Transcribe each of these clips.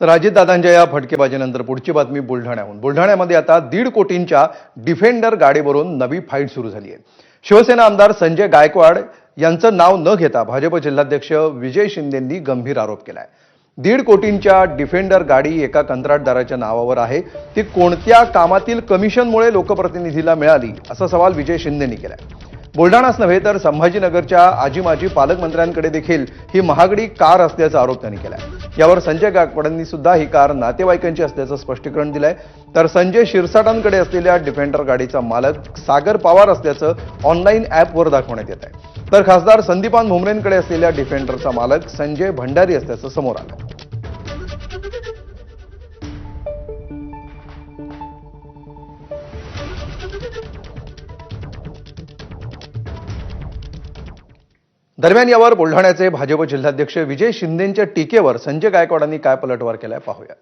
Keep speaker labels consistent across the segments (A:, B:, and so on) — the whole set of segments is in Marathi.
A: तर या फटकेबाजीनंतर पुढची बातमी बुलढाण्याहून. बुलढाण्यामध्ये आता दीड कोटींच्या डिफेंडर गाडीवरून नवी फाईट सुरू झाली आहे. शिवसेना आमदार संजय गायकवाड यांचं नाव न घेता भाजप जिल्हाध्यक्ष विजय शिंदेंनी गंभीर आरोप केलाय. दीड कोटींच्या डिफेंडर गाडी एका कंत्राटदाराच्या नावावर आहे. ती कोणत्या कामातील कमिशनमुळे लोकप्रतिनिधीला मिळाली असा सवाल विजय शिंदेंनी केलाय. बुलढाणाच नव्हे तर संभाजीनगरच्या आजी माजी पालकमंत्र्यांकडे देखील ही महागडी कार असल्याचा आरोप त्यांनी केला यावर संजय गायकवाडांनी सुद्धा ही कार नातेवाईकांची असल्याचं स्पष्टीकरण दिलंय. तर संजय शिरसाटांकडे असलेल्या डिफेंडर गाडीचा मालक सागर पवार असल्याचं ऑनलाईन ॲपवर दाखवण्यात येत आहे तर खासदार संदीपान भुमरेंकडे असलेल्या डिफेंडरचा मालक संजय भंडारी असल्याचं समोर आलं दरम्यान यावर बुलढाण्याचे भाजप जिल्हाध्यक्ष विजय शिंदेंच्या टीकेवर संजय गायकवाडांनी काय पलटवार केलाय पाहूया.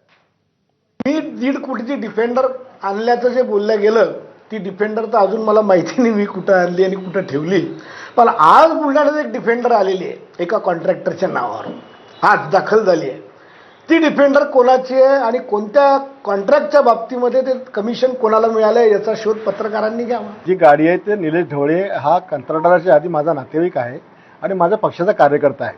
B: मी दीड कोटीची डिफेंडर आणल्याचं जे बोललं गेलं ती डिफेंडर तर अजून मला माहिती नाही मी कुठं आणली आणि कुठं ठेवली. पण आज बुलढाण्यात एक डिफेंडर आलेली आहे एका कॉन्ट्रॅक्टरच्या नावावर. आज दाखल झाली आहे. ती डिफेंडर कोणाची आहे आणि कोणत्या कॉन्ट्रॅक्टच्या बाबतीमध्ये ते कमिशन कोणाला मिळालं आहे याचा शोध पत्रकारांनी घ्यावा.
C: जी गाडी आहे ते निलेश ढवळे हा कंत्राटदाराच्या आधी माझा नातेवाईक आहे. आणि माझा पक्षाचा कार्यकर्ता आहे.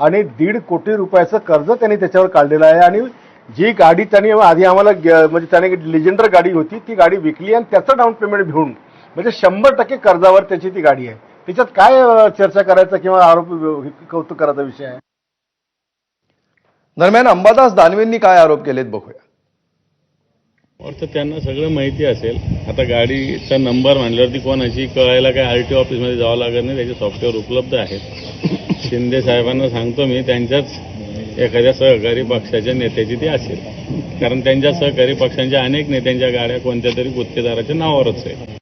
C: आणि दीड कोटी रुपयाचं कर्ज त्यांनी त्याच्यावर काढलेलं आहे. आणि जी गाडी त्यांनी आधी आम्हाला म्हणजे त्याने लिजेंडर गाडी होती ती गाडी विकली आणि त्याचं डाऊन पेमेंट घेऊन म्हणजे शंभर टक्के कर्जावर त्याची ती गाडी आहे. त्याच्यात काय चर्चा करायचा किंवा आरोप कौतुक करायचा विषय आहे?
A: दरम्यान अंबादास दानवेंनी काय आरोप केलेत बघूया.
D: वाटतं त्यांना सगळं माहिती असेल. आता गाडीचा नंबर म्हणल्यावरती कोणाची कळायला काय आर टी ऑफिसमध्ये जावं लागत नाही त्याचे सॉफ्टवेअर उपलब्ध आहेत. शिंदे साहेबांना सांगतो मी त्यांच्याच एखाद्या सहकारी पक्षाच्या नेत्याची ती असेल. कारण त्यांच्या सहकारी पक्षांच्या अनेक नेत्यांच्या गाड्या कोणत्या तरी गुत्तेदाराच्या नावावरच आहेत.